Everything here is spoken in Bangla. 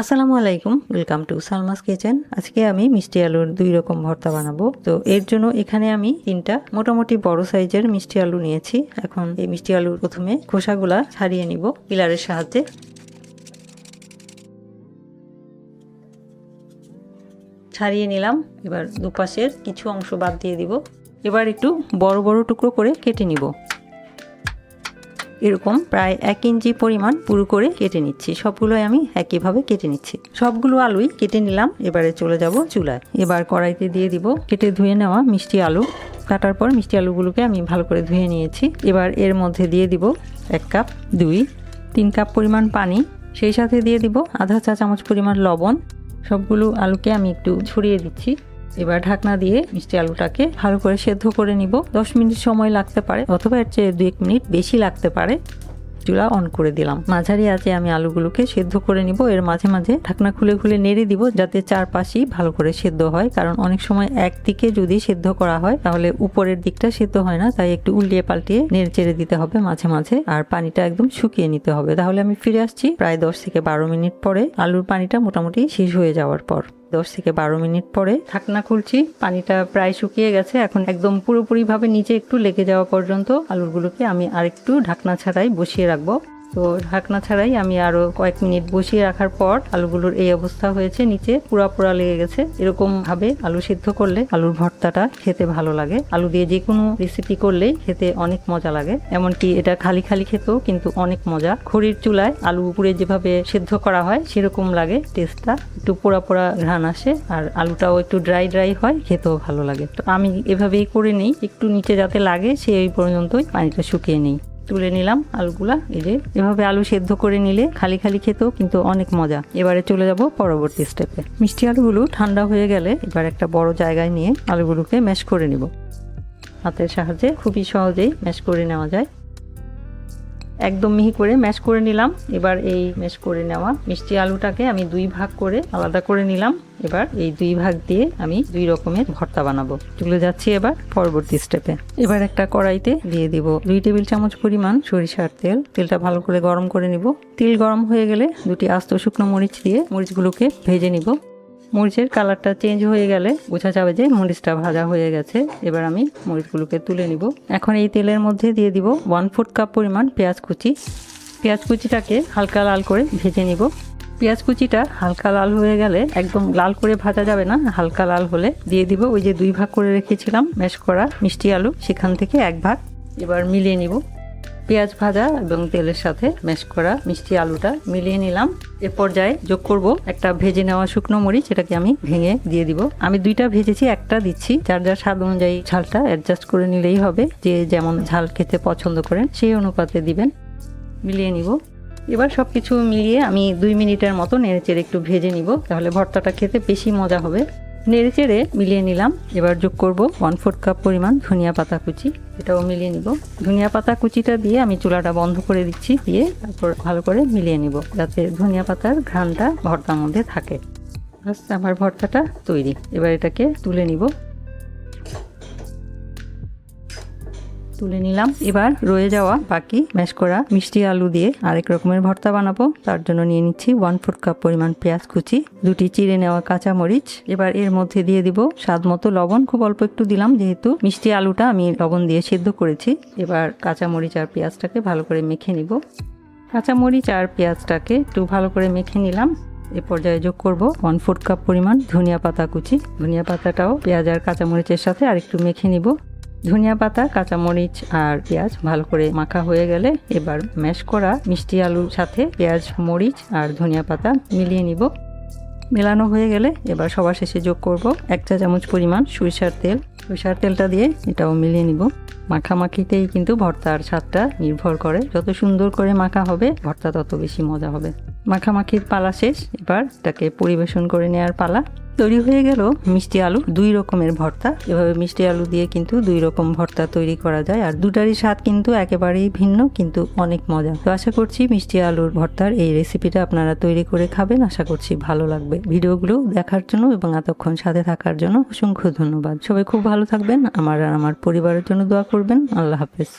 আসসালামু আলাইকুম ওয়েলকাম টু সালমাস কিচেন। আজকে আমি মিষ্টি আলুর দুই রকম ভর্তা বানাবো। তো এর জন্য এখানে আমি তিনটা মোটামুটি বড় সাইজের মিষ্টি আলু নিয়েছি। এখন এই মিষ্টি আলুর প্রথমে খোসাগুলা ছাড়িয়ে নিব পিলারের সাহায্যে। ছাড়িয়ে নিলাম, এবার দুপাশের কিছু অংশ বাদ দিয়ে দিব। এবার একটু বড় বড় টুকরো করে কেটে নিব। এরকম প্রায় এক ইঞ্চি পরিমাণ পুরো করে কেটে নিচ্ছি। সবগুলোই আমি একইভাবে কেটে নিচ্ছি। সবগুলো আলুই কেটে নিলাম, এবারে চলে যাব চুলায়। এবার কড়াইতে দিয়ে দিব কেটে ধুয়ে নেওয়া মিষ্টি আলু। কাটার পর মিষ্টি আলুগুলোকে আমি ভালো করে ধুয়ে নিয়েছি। এবার এর মধ্যে দিয়ে দিব এক কাপ দুই, তিন কাপ পরিমাণ পানি। সেই সাথে দিয়ে দিব আধা চা চামচ পরিমাণ লবণ। সবগুলো আলুকে আমি একটু ছড়িয়ে দিচ্ছি। এবার ঢাকনা দিয়ে মিষ্টি আলুটাকে ভালো করে সেদ্ধ করে নিব। দশ মিনিট সময় লাগতে পারে, অথবা এর চেয়ে দু এক মিনিট বেশি লাগতে পারে। চুলা অন করে দিলাম। মাঝারি আছে আমি আলুগুলোকে সেদ্ধ করে নিব। এর মাঝে মাঝে ঢাকনা খুলে খুলে নেড়ে দিব যাতে চারপাশেই ভালো করে সেদ্ধ হয়। কারণ অনেক সময় একদিকে যদি সেদ্ধ করা হয়, তাহলে উপরের দিকটা সেদ্ধ হয় না। তাই একটু উল্টিয়ে পাল্টিয়ে নেড়ে চেড়ে দিতে হবে মাঝে মাঝে। আর পানিটা একদম শুকিয়ে নিতে হবে। তাহলে আমি ফিরে আসছি প্রায় দশ থেকে বারো মিনিট পরে। আলুর পানিটা মোটামুটি শেষ হয়ে যাওয়ার পর। দশ থেকে বারো মিনিট পরে ঢাকনা খুলছি, পানিটা প্রায় শুকিয়ে গেছে। এখন একদম পুরোপুরিভাবে নিচে একটু লেগে যাওয়া পর্যন্ত আলুরগুলোকে আমি আর একটু ঢাকনা ছাড়াই বসিয়ে রাখব। তো ঢাকনা ছাড়াই আমি আরও কয়েক মিনিট বসিয়ে রাখার পর আলুগুলোর এই অবস্থা হয়েছে, নিচে পুরা পুরা লেগে গেছে। এরকম ভাবে আলু সিদ্ধ করলে আলুর ভর্তাটা খেতে ভালো লাগে। আলু দিয়ে যে কোনো রেসিপি করলেই খেতে অনেক মজা লাগে। এমনকি এটা খালি খালি খেতেও কিন্তু অনেক মজা। খড়ির চুলায় আলু উপরে যেভাবে সিদ্ধ করা হয়, সেরকম লাগে। টেস্টটা একটু পোড়া পোড়া ঘ্রাণ আসে আর আলুটাও একটু ড্রাই ড্রাই হয়, খেতেও ভালো লাগে। তো আমি এভাবেই করে নিই, একটু নিচে যাতে লাগে সেই পর্যন্তই পানিটা শুকিয়ে নিই। তুলে নিলাম আলুগুলা, এই যে। এভাবে আলু সেদ্ধ করে নিলে খালি খালি খেতেও কিন্তু অনেক মজা। এবারে চলে যাব পরবর্তী স্টেপে মিষ্টি আলুগুলো ঠান্ডা হয়ে গেলে এবার একটা বড় জায়গায় নিয়ে আলুগুলোকে ম্যাশ করে নিব। হাতের সাহায্যে খুবই সহজেই ম্যাশ করে নেওয়া যায়। একদম মিহি করে ম্যাশ করে নিলাম। এবার এই ম্যাশ করে নেওয়া মিষ্টি আলুটাকে আমি দুই ভাগ করে আলাদা করে নিলাম। এবার এই দুই ভাগ দিয়ে আমি দুই রকমের ভর্তা বানাবো। চলে যাচ্ছি এবার পরবর্তী স্টেপে এবার একটা কড়াইতে দিয়ে দিব দুই টেবিল চামচ পরিমাণ সরিষার তেল। তেলটা ভালো করে গরম করে নিব। তেল গরম হয়ে গেলে দুটি আস্ত শুকনো মরিচ দিয়ে মরিচগুলোকে ভেজে নিব। মরিচের কালারটা চেঞ্জ হয়ে গেলে বোঝা যাবে যে মরিচটা ভাজা হয়ে গেছে। এবার আমি মরিচগুলোকে তুলে নিব। এখন এই তেলের মধ্যে দিয়ে দিব ওয়ান ফোর্থ কাপ পরিমাণ পেঁয়াজ কুচি। পেঁয়াজ কুচিটাকে হালকা লাল করে ভেজে নিব। পেঁয়াজ কুচিটা হালকা লাল হয়ে গেলে একদম লাল করে ভাজা যাবে না, হালকা লাল হলে দিয়ে দিব ওই যে দুই ভাগ করে রেখেছিলাম ম্যাশ করা মিষ্টি আলু, সেখান থেকে এক ভাগ। এবার মিলিয়ে নিব। পেঁয়াজ ভাজা এবং তেলের সাথে ম্যাশ করা মিষ্টি আলুটা মিলিয়ে নিলাম। এ পর্যায়ে যোগ করব একটা ভেজে নেওয়া শুকনো মরিচ, এটাকে আমি ভেঙে দিয়ে দিব। আমি দুইটা ভেজেছি, একটা দিচ্ছি। যার যার স্বাদ অনুযায়ী ঝালটা অ্যাডজাস্ট করে নিলেই হবে। যে যেমন ঝাল খেতে পছন্দ করেন, সেই অনুপাতে দিবেন। মিলিয়ে নিব। এবার সব কিছু মিলিয়ে আমি দুই মিনিটের মতো নেড়েচেড়ে একটু ভেজে নিব। তাহলে ভর্তাটা খেতে বেশি মজা হবে। নেড়ে চেড়ে মিলিয়ে নিলাম। এবার যোগ করব ওয়ান ফোর্থ কাপ পরিমাণ ধনিয়া পাতা কুচি। এটাও মিলিয়ে নিব। ধনিয়া পাতা কুচিটা দিয়ে আমি চুলাটা বন্ধ করে দিচ্ছি। দিয়ে তারপর ভালো করে মিলিয়ে নিব যাতে ধনিয়া পাতার ঘ্রানটা ভর্তার মধ্যে থাকে। আমার ভর্তাটা তৈরি। এবার এটাকে তুলে নিব। তুলে নিলাম। এবার রয়ে যাওয়া বাকি ম্যাশ করা মিষ্টি আলু দিয়ে আরেক রকমের ভর্তা বানাবো। তার জন্য নিয়ে নিচ্ছি ওয়ান ফোর কাপ পরিমাণ পেঁয়াজ কুচি, দুটি চিড়ে নেওয়া কাঁচা মরিচ এবার এর মধ্যে দিয়ে দিব স্বাদ মতো লবণ। খুব অল্প একটু দিলাম যেহেতু মিষ্টি আলুটা আমি লবণ দিয়ে সেদ্ধ করেছি। এবার কাঁচা মরিচ আর পেঁয়াজটাকে ভালো করে মেখে নিব। কাঁচা মরিচ আর পেঁয়াজটাকে একটু ভালো করে মেখে নিলাম। এ পর্যায়ে যোগ করব ওয়ান ফোর্থ কাপ পরিমাণ ধনিয়া পাতা কুচি। ধনিয়া পাতাটাও পেঁয়াজ আর কাঁচামরিচের সাথে আরেকটু মেখে নিব। ধনিয়া পাতা, কাঁচামরিচ আর পেঁয়াজ ভালো করে মাখা হয়ে গেলে এবার ম্যাশ করা মিষ্টি আলুর সাথে পেঁয়াজ, মরিচ আর ধনিয়া পাতা মিলিয়ে নিব। মেলানো হয়ে গেলে এবার সবার শেষে যোগ করব এক চা চামচ পরিমাণ সরিষার তেল। সরিষার তেলটা দিয়ে এটাও মিলিয়ে নিব। মাখামাখিতেই কিন্তু ভর্তার স্বাদটা নির্ভর করে। যত সুন্দর করে মাখা হবে, ভর্তা তত বেশি মজা হবে। মাখামাখির পালা শেষ। এবার এটাকে পরিবেশন করে নেওয়ার পালা। তৈরি হয়ে গেল মিষ্টি আলু। দুই রকমের ভর্তা। এভাবে মিষ্টি আলু দিয়ে কিন্তু দুই রকম ভর্তা তৈরি করা যায়। আর দুটারই স্বাদ কিন্তু একেবারেই ভিন্ন, কিন্তু অনেক মজা। তো আশা করছি মিষ্টি আলুর ভর্তার এই রেসিপিটা আপনারা তৈরি করে খাবেন। আশা করছি ভালো লাগবে। ভিডিওগুলো দেখার জন্য এবং এতক্ষণ সাথে থাকার জন্য অসংখ্য ধন্যবাদ। সবাই খুব ভালো থাকবেন। আমার আর আমার পরিবারের জন্য দোয়া করবেন। আল্লাহ হাফেজ।